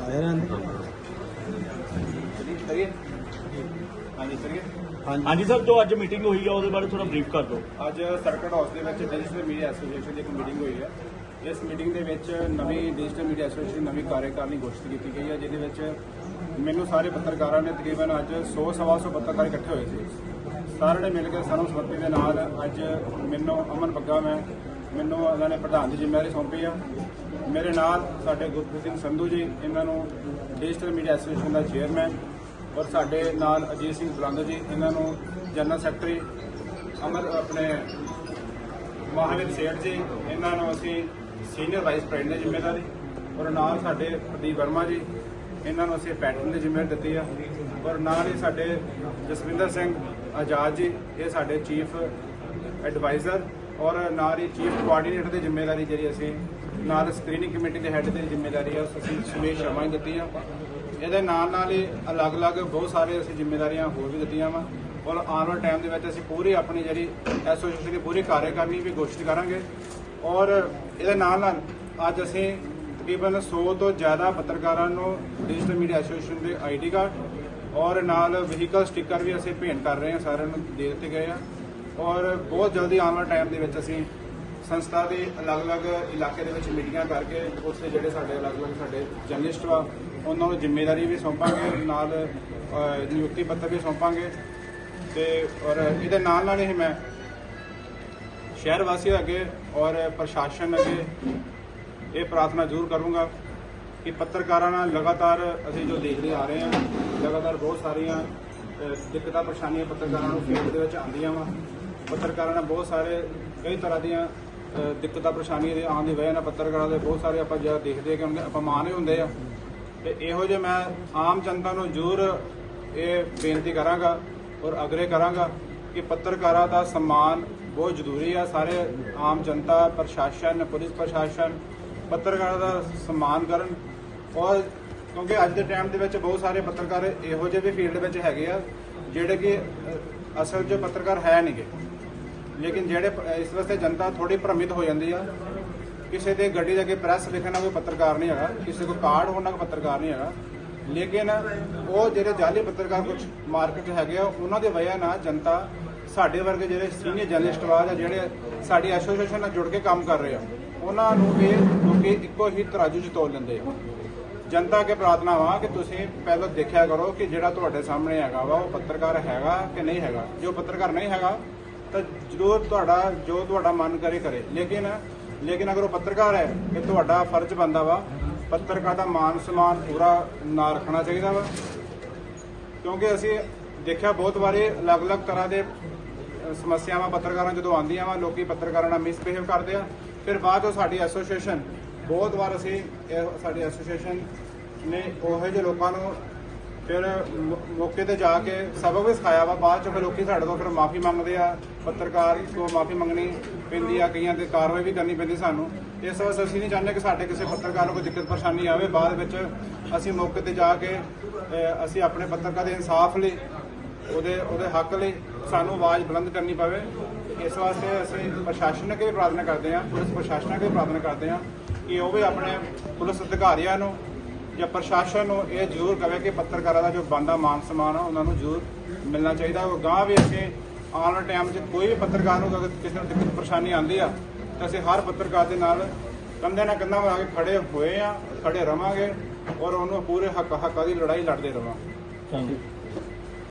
ਆਇਆ ਹਾਂਜੀ ਸਰ ਜੋ ਅੱਜ ਮੀਟਿੰਗ ਹੋਈ ਹੈ ਉਹਦੇ ਬਾਰੇ ਥੋੜਾ ਬਰੀਫ ਕਰ ਦਿਓ। ਅੱਜ ਸਰਕਟ ਹਾਊਸ ਦੇ ਵਿੱਚ ਡਿਜੀਟਲ ਮੀਡੀਆ ਐਸੋਸੀਏਸ਼ਨ ਦੀ ਇੱਕ ਮੀਟਿੰਗ ਹੋਈ ਹੈ ਇਸ ਮੀਟਿੰਗ ਦੇ ਵਿੱਚ ਨਵੀਂ ਡਿਜੀਟਲ ਮੀਡੀਆ ਐਸੋਸੀਏਸ਼ਨ ਦੀ ਨਵੀਂ ਕਾਰਜਕਾਰਨੀ ਘੋਸ਼ਿਤ ਕੀਤੀ ਗਈ ਹੈ ਜਿਹਦੇ ਵਿੱਚ ਮੈਨੂੰ ਸਾਰੇ ਪੱਤਰਕਾਰਾਂ ਨੇ ਤਕਰੀਬਨ ਅੱਜ 100 ਸਵਾ ਸੌ ਪੱਤਰਕਾਰ ਇਕੱਠੇ ਹੋਏ ਸੀ। ਸਾਰਿਆਂ ਨੇ ਮਿਲ ਕੇ ਸਾਨੂੰ ਸਮਰਪੀ ਦੇ ਨਾਲ ਅੱਜ ਮੈਨੂੰ ਅਮਨ ਬੱਗਾ ਮੈਂ ਮੈਨੂੰ ਉਹਨਾਂ ਨੇ ਪ੍ਰਧਾਨ ਦੀ ਜ਼ਿੰਮੇਵਾਰੀ ਸੌਂਪੀ ਆ। ਮੇਰੇ ਨਾਲ ਸਾਡੇ ਗੁਰਪ੍ਰੀਤ ਸਿੰਘ ਸੰਧੂ ਜੀ, ਇਹਨਾਂ ਨੂੰ ਡਿਜੀਟਲ ਮੀਡੀਆ ਐਸੋਸੀਏਸ਼ਨ ਦਾ ਚੇਅਰਮੈਨ ਔਰ ਸਾਡੇ ਨਾਲ ਅਜੀਤ ਸਿੰਘ ਬੁਲੰਦ ਜੀ, ਇਹਨਾਂ ਨੂੰ ਜਨਰਲ ਸੈਕਟਰੀ ਅਮਰ, ਆਪਣੇ ਮਹਾਵੀਰ ਸੇਠ ਜੀ, ਇਹਨਾਂ ਨੂੰ ਅਸੀਂ ਸੀਨੀਅਰ ਵਾਈਸ ਪ੍ਰੈਜ਼ੀਡੈਂਟ ਦੀ ਜ਼ਿੰਮੇਵਾਰੀ ਔਰ ਨਾਲ ਸਾਡੇ ਪ੍ਰਦੀਪ ਵਰਮਾ ਜੀ, ਇਹਨਾਂ ਨੂੰ ਅਸੀਂ ਪੈਟਰਨ ਦੀ ਜ਼ਿੰਮੇਵਾਰੀ ਦਿੱਤੀ ਆ। ਔਰ ਨਾਲ ਹੀ ਸਾਡੇ ਜਸਵਿੰਦਰ ਸਿੰਘ ਆਜ਼ਾਦ ਜੀ, ਇਹ ਸਾਡੇ ਚੀਫ ਐਡਵਾਈਜ਼ਰ ਔਰ ਨਾਲ ਹੀ ਚੀਫ ਕੋਆਰਡੀਨੇਟਰ ਦੀ ਜ਼ਿੰਮੇਵਾਰੀ ਜਿਹੜੀ ਅਸੀਂ ਨਾਲ ਸਕਰੀਨਿੰਗ ਕਮੇਟੀ ਦੇ ਹੈੱਡ ਦੀ ਜ਼ਿੰਮੇਵਾਰੀ ਆ ਅਸੀਂ ਸੁਮੇਸ਼ ਸ਼ਰਮਾ ਨੂੰ ਦਿੱਤੀ ਆ। ਇਹਦੇ ਨਾਲ ਨਾਲ ਹੀ ਅਲੱਗ-ਅਲੱਗ ਬਹੁਤ ਸਾਰੇ ਅਸੀਂ ਜ਼ਿੰਮੇਵਾਰੀਆਂ ਹੋਰ ਵੀ ਦਿੱਤੀਆਂ ਵਾ। ਔਰ ਆਉਣ ਵਾਲੇ ਟਾਈਮ ਦੇ ਵਿੱਚ ਅਸੀਂ ਪੂਰੀ ਆਪਣੀ ਜਿਹੜੀ ਐਸੋਸੀਏਸ਼ਨ ਦੀ ਪੂਰੀ ਕਾਰਜਕਾਰਨੀ ਵੀ ਘੋਸ਼ਿਤ ਕਰਾਂਗੇ। ਔਰ ਇਹਦੇ ਨਾਲ ਨਾਲ ਅੱਜ ਅਸੀਂ ਤਕਰੀਬਨ 100 ਤੋਂ ਜ਼ਿਆਦਾ ਪੱਤਰਕਾਰਾਂ ਨੂੰ ਡਿਜੀਟਲ ਮੀਡੀਆ ਐਸੋਸੀਏਸ਼ਨ ਦੇ ਆਈਡੀ ਕਾਰਡ ਔਰ ਨਾਲ ਵਹੀਕਲ ਸਟicker ਵੀ ਅਸੀਂ ਭੇਂਟ ਕਰ ਰਹੇ ਹਾਂ ਸਾਰਿਆਂ ਨੂੰ ਦੇ ਦਿੱਤੇ ਗਏ ਆ। ਔਰ ਬਹੁਤ ਜਲਦੀ ਆਉਣ ਵਾਲੇ ਟਾਈਮ ਦੇ ਵਿੱਚ ਅਸੀਂ ਸੰਸਥਾ ਦੇ ਅਲੱਗ-ਅਲੱਗ ਇਲਾਕੇ ਦੇ ਵਿੱਚ ਮੀਟਿੰਗਾਂ ਕਰਕੇ ਉੱਥੇ ਜਿਹੜੇ ਸਾਡੇ ਅਲੱਗ-ਅਲੱਗ ਸਾਡੇ ਜਰਨਲਿਸਟ ਵਾ, ਉਹਨਾਂ ਨੂੰ ਜ਼ਿੰਮੇਵਾਰੀ ਵੀ ਸੌਂਪਾਂਗੇ, ਨਾਲ ਨਿਯੁਕਤੀ ਪੱਤਰ ਵੀ ਸੌਂਪਾਂਗੇ। ਤੇ ਔਰ ਇਹਦੇ ਨਾਲ ਨਾਲ ਹੀ ਮੈਂ ਸ਼ਹਿਰ ਵਾਸੀਆਂ ਅੱਗੇ ਔਰ ਪ੍ਰਸ਼ਾਸਨ ਅੱਗੇ ਇਹ ਪ੍ਰਾਰਥਨਾ ਜ਼ਰੂਰ ਕਰੂੰਗਾ ਕਿ ਪੱਤਰਕਾਰਾਂ ਨਾਲ ਲਗਾਤਾਰ ਅਸੀਂ ਜੋ ਦੇਖਦੇ ਆ ਰਹੇ ਹਾਂ, ਲਗਾਤਾਰ ਬਹੁਤ ਸਾਰੀਆਂ ਦਿੱਕਤਾਂ, ਪਰੇਸ਼ਾਨੀਆਂ ਪੱਤਰਕਾਰਾਂ ਨੂੰ ਫੀਲਡ ਦੇ ਵਿੱਚ ਆਉਂਦੀਆਂ ਵਾ। ਪੱਤਰਕਾਰਾਂ ਨਾਲ ਬਹੁਤ ਸਾਰੇ, ਕਈ ਤਰ੍ਹਾਂ ਦੀਆਂ ਦਿੱਕਤਾਂ, ਪਰੇਸ਼ਾਨੀਆਂ ਦੇ ਆਉਣ ਦੀ ਵਜ੍ਹਾ ਨਾਲ ਪੱਤਰਕਾਰਾਂ ਦੇ ਬਹੁਤ ਸਾਰੇ ਆਪਾਂ ਜਿਹੜਾ ਦੇਖਦੇ ਕਿ ਉਹਦੇ ਅਪਮਾਨ ਹੀ ਹੁੰਦੇ ਆ। ਤੇ ਇਹੋ ਜਿਹੇ ਮੈਂ ਆਮ ਜਨਤਾ ਨੂੰ ਜ਼ਰੂਰ ਇਹ ਬੇਨਤੀ ਕਰਾਂਗਾ ਔਰ ਅਗਰੇ ਕਰਾਂਗਾ ਕਿ ਪੱਤਰਕਾਰਾਂ ਦਾ ਸਨਮਾਨ ਬਹੁਤ ਜ਼ਰੂਰੀ ਆ। ਸਾਰੇ ਆਮ ਜਨਤਾ, ਪ੍ਰਸ਼ਾਸਨ, ਪੁਲਿਸ ਪ੍ਰਸ਼ਾਸਨ ਪੱਤਰਕਾਰਾਂ ਦਾ ਸਨਮਾਨ ਕਰਨ। ਔਰ ਕਿਉਂਕਿ ਅੱਜ ਦੇ ਟਾਈਮ ਦੇ ਵਿੱਚ ਬਹੁਤ ਸਾਰੇ ਪੱਤਰਕਾਰ ਇਹੋ ਜਿਹੇ ਵੀ ਫੀਲਡ ਵਿੱਚ ਹੈਗੇ ਆ, ਜਿਹੜੇ ਕਿ ਅਸਲ 'ਚ ਪੱਤਰਕਾਰ ਹੈ ਨਹੀਂਗੇ। ਲੇਕਿਨ ਜਿਹੜੇ ਇਸ ਵਾਸਤੇ ਜਨਤਾ ਥੋੜੀ ਭ੍ਰਮਿਤ ਹੋ ਜਾਂਦੀ ਆ। ਕਿਸੇ ਦੇ ਗੱਡੀ ਦੇ ਅੱਗੇ ਪ੍ਰੈਸ ਲਿਖਣਾ ਕੋਈ ਪੱਤਰਕਾਰ ਨਹੀਂ ਹੈਗਾ, ਕਿਸੇ ਕੋਲ ਕਾਰਡ ਹੋਣਾ ਕੋਈ ਪੱਤਰਕਾਰ ਨਹੀਂ ਹੈਗਾ। ਲੇਕਿਨ ਉਹ ਜਿਹੜੇ ਜਾਲੀ ਪੱਤਰਕਾਰ ਕੁਝ ਮਾਰਕੀਟ 'ਚ ਹੈਗੇ ਆ, ਉਹਨਾਂ ਦੀ ਵਜ੍ਹਾ ਨਾਲ ਜਨਤਾ ਸਾਡੇ ਵਰਗੇ ਜਿਹੜੇ ਸੀਨੀਅਰ ਜਰਨਲਿਸਟ ਵਾ ਜਾਂ ਜਿਹੜੇ ਸਾਡੀ ਐਸੋਸੀਏਸ਼ਨ ਨਾਲ ਜੁੜ ਕੇ ਕੰਮ ਕਰ ਰਹੇ ਆ, ਉਹਨਾਂ ਨੂੰ ਵੀ ਲੋਕੀ ਇੱਕੋ ਹੀ ਤਰਾਜੂ 'ਚ ਤੋਲ ਲੈਂਦੇ ਆ। ਜਨਤਾ ਅੱਗੇ ਪ੍ਰਾਰਥਨਾ ਵਾ ਕਿ ਤੁਸੀਂ ਪਹਿਲਾਂ ਦੇਖਿਆ ਕਰੋ ਕਿ ਜਿਹੜਾ ਤੁਹਾਡੇ ਸਾਹਮਣੇ ਹੈਗਾ ਵਾ, ਉਹ ਪੱਤਰਕਾਰ ਹੈਗਾ ਕਿ ਨਹੀਂ ਹੈਗਾ। ਜੋ ਪੱਤਰਕਾਰ ਨਹੀਂ ਹੈਗਾ ਤਾਂ ਜ਼ਰੂਰ ਤੁਹਾਡਾ, ਜੋ ਤੁਹਾਡਾ ਮਨ ਕਰੇ ਕਰੇ। ਲੇਕਿਨ ਲੇਕਿਨ ਅਗਰ ਉਹ ਪੱਤਰਕਾਰ ਹੈ ਕਿ ਤੁਹਾਡਾ ਫਰਜ਼ ਬਣਦਾ ਵਾ, ਪੱਤਰਕਾਰ ਦਾ ਮਾਨ ਸਨਮਾਨ ਪੂਰਾ ਨਾ ਰੱਖਣਾ ਚਾਹੀਦਾ ਵਾ। ਕਿਉਂਕਿ ਅਸੀਂ ਦੇਖਿਆ ਬਹੁਤ ਵਾਰੀ ਅਲੱਗ-ਅਲੱਗ ਤਰ੍ਹਾਂ ਦੇ ਸਮੱਸਿਆਵਾਂ ਪੱਤਰਕਾਰਾਂ ਜਦੋਂ ਆਉਂਦੀਆਂ ਵਾ, ਲੋਕੀ ਪੱਤਰਕਾਰਾਂ ਨਾਲ ਮਿਸਬਿਹੇਵ ਕਰਦੇ ਆ। ਫਿਰ ਬਾਅਦ ਉਹ ਸਾਡੀ ਐਸੋਸੀਏਸ਼ਨ, ਬਹੁਤ ਵਾਰ ਅਸੀਂ ਸਾਡੀ ਐਸੋਸੀਏਸ਼ਨ ਨੇ ਉਹੋ ਜਿਹੇ ਲੋਕਾਂ ਨੂੰ ਫਿਰ ਮ- ਮੌਕੇ ਤੇ ਜਾ ਕੇ ਸਬਕ ਵੀ ਸਿਖਾਇਆ ਵਾ। ਬਾਅਦ ਚ ਫਿਰ ਲੋਕੀ ਸਾਡੇ ਤੋਂ ਫਿਰ ਮਾਫੀ ਮੰਗਦੇ ਆ। ਪੱਤਰਕਾਰ ਤੋਂ ਮਾਫੀ ਮੰਗਣੀ ਪੈਂਦੀ ਆ। ਕਈਆਂ ਤੇ ਕਾਰਵਾਈ ਵੀ ਕਰਨੀ ਪੈਂਦੀ ਸਾਨੂੰ। ਇਸ ਵਾਸਤੇ ਅਸੀਂ ਨਹੀਂ ਚਾਹੁੰਦੇ ਕਿ ਸਾਡੇ ਕਿਸੇ ਪੱਤਰਕਾਰ ਨੂੰ ਕੋਈ ਦਿੱਕਤ ਪਰੇਸ਼ਾਨੀ ਆਵੇ। ਬਾਅਦ ਵਿੱਚ ਅਸੀਂ ਮੌਕੇ ਤੇ ਜਾ ਕੇ ਅਸੀਂ ਆਪਣੇ ਪੱਤਰਕਾਰ ਦੇ ਇਨਸਾਫ ਲਈ, ਉਹਦੇ ਉਹਦੇ ਹੱਕ ਲਈ ਸਾਨੂੰ ਆਵਾਜ਼ ਬੁਲੰਦ ਕਰਨੀ ਪਵੇ। ਇਸ ਵਾਸਤੇ ਅਸੀਂ ਪ੍ਰਸ਼ਾਸਨ ਅੱਗੇ ਵੀ ਪ੍ਰਾਰਥਨਾ ਕਰਦੇ ਹਾਂ। ਪੁਲਿਸ ਪ੍ਰਸ਼ਾਸਨ ਅੱਗੇ ਵੀ ਪ੍ਰਾਰਥਨਾ ਕਰਦੇ ਹਾਂ ਕਿ ਉਹ ਵੀ ਆਪਣੇ ਪੁਲਿਸ ਅਧਿਕਾਰੀਆਂ ਨੂੰ ਜਾਂ ਪ੍ਰਸ਼ਾਸਨ ਨੂੰ ਇਹ ਜ਼ਰੂਰ ਕਵੇ ਕਿ ਪੱਤਰਕਾਰਾਂ ਦਾ ਜੋ ਬੰਦਾ ਮਾਨ ਸਨਮਾਨ ਆ, ਉਹਨਾਂ ਨੂੰ ਜ਼ਰੂਰ ਮਿਲਣਾ ਚਾਹੀਦਾ। ਉਹ ਗਾਂ ਵੀ ਅਸੀਂ ਆਉਣ ਵਾਲੇ ਟਾਈਮ 'ਚ ਕੋਈ ਵੀ ਪੱਤਰਕਾਰ ਨੂੰ ਅਗਰ ਕਿਸੇ ਨੂੰ ਦਿੱਕਤ, ਪਰੇਸ਼ਾਨੀ ਆਉਂਦੀ ਆ, ਤਾਂ ਅਸੀਂ ਹਰ ਪੱਤਰਕਾਰ ਦੇ ਨਾਲ ਕੰਧੇ ਨਾਲ ਕੰਧਾ ਮਿਲਾ ਕੇ ਖੜੇ ਹੋਏ ਆ, ਖੜੇ ਰਵਾਂਗੇ ਔਰ ਉਹਨੂੰ ਪੂਰੇ ਹੱਕ ਹੱਕਾਂ ਦੀ ਲੜਾਈ ਲੜਦੇ ਰਵਾਂਗੇ। Thank you